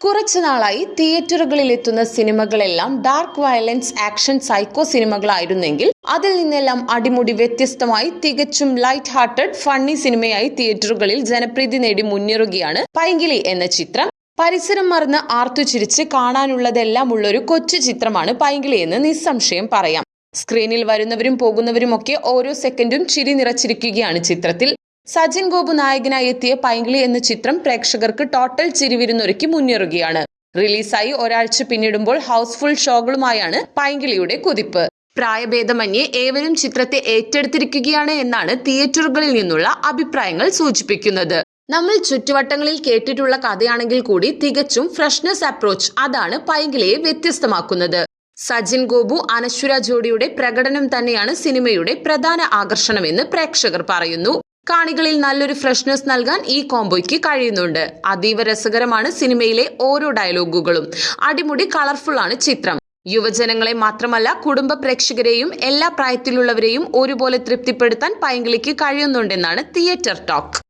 കുറച്ചു നാളായി തിയേറ്ററുകളിൽ എത്തുന്ന സിനിമകളെല്ലാം ഡാർക്ക് വയലൻസ് ആക്ഷൻ സൈക്കോ സിനിമകളായിരുന്നെങ്കിൽ അതിൽ നിന്നെല്ലാം അടിമുടി വ്യത്യസ്തമായി തികച്ചും ലൈറ്റ് ഹാർട്ടഡ് ഫണ്ണി സിനിമയായി തിയേറ്ററുകളിൽ ജനപ്രീതി നേടി മുന്നേറുകയാണ് പൈങ്കിളി എന്ന ചിത്രം. പരിസരം മറന്ന് ആർത്തു ചിരിച്ച് കാണാനുള്ളതെല്ലാം ഉള്ളൊരു കൊച്ചു ചിത്രമാണ് പൈങ്കിളി എന്ന് നിസ്സംശയം പറയാം. സ്ക്രീനിൽ വരുന്നവരും പോകുന്നവരും ഒക്കെ ഓരോ സെക്കൻഡും ചിരി നിറച്ചിരിക്കുകയാണ് ചിത്രത്തിൽ. സജിൻ ഗോപു നായകനായി എത്തിയ പൈങ്കിളി എന്ന ചിത്രം പ്രേക്ഷകർക്ക് ടോട്ടൽ ചിരിവിരുന്നൊരുക്കി മുന്നേറുകയാണ്. റിലീസായി ഒരാഴ്ച പിന്നിടുമ്പോൾ ഹൗസ്ഫുൾ ഷോകളുമായാണ് പൈങ്കിളിയുടെ കുതിപ്പ്. പ്രായഭേദമന്യേ ഏവരും ചിത്രത്തെ ഏറ്റെടുത്തിരിക്കുകയാണ് എന്നാണ് തിയേറ്ററുകളിൽ നിന്നുള്ള അഭിപ്രായങ്ങൾ സൂചിപ്പിക്കുന്നത്. നമ്മൾ ചുറ്റുവട്ടങ്ങളിൽ കേട്ടിട്ടുള്ള കഥയാണെങ്കിൽ കൂടി തികച്ചും ഫ്രഷ്നെസ് അപ്രോച്ച് അതാണ് പൈങ്കിളിയെ വ്യത്യസ്തമാക്കുന്നത്. സജിൻ ഗോപു അനശ്വര ജോഡിയുടെ പ്രകടനം തന്നെയാണ് സിനിമയുടെ പ്രധാന ആകർഷണമെന്ന് പ്രേക്ഷകർ പറയുന്നു. കാണികളിൽ നല്ലൊരു ഫ്രഷ്നെസ് നൽകാൻ ഈ കോംബോയ്ക്ക് കഴിയുന്നുണ്ട്. അതീവ രസകരമാണ് സിനിമയിലെ ഓരോ ഡയലോഗുകളും. അടിമുടി കളർഫുൾ ആണ് ചിത്രം. യുവജനങ്ങളെ മാത്രമല്ല കുടുംബ പ്രേക്ഷകരെയും എല്ലാ പ്രായത്തിലുള്ളവരെയും ഒരുപോലെ തൃപ്തിപ്പെടുത്താൻ പൈങ്കിളിക്ക് കഴിയുന്നുണ്ടെന്നാണ് തിയേറ്റർ ടോക്ക്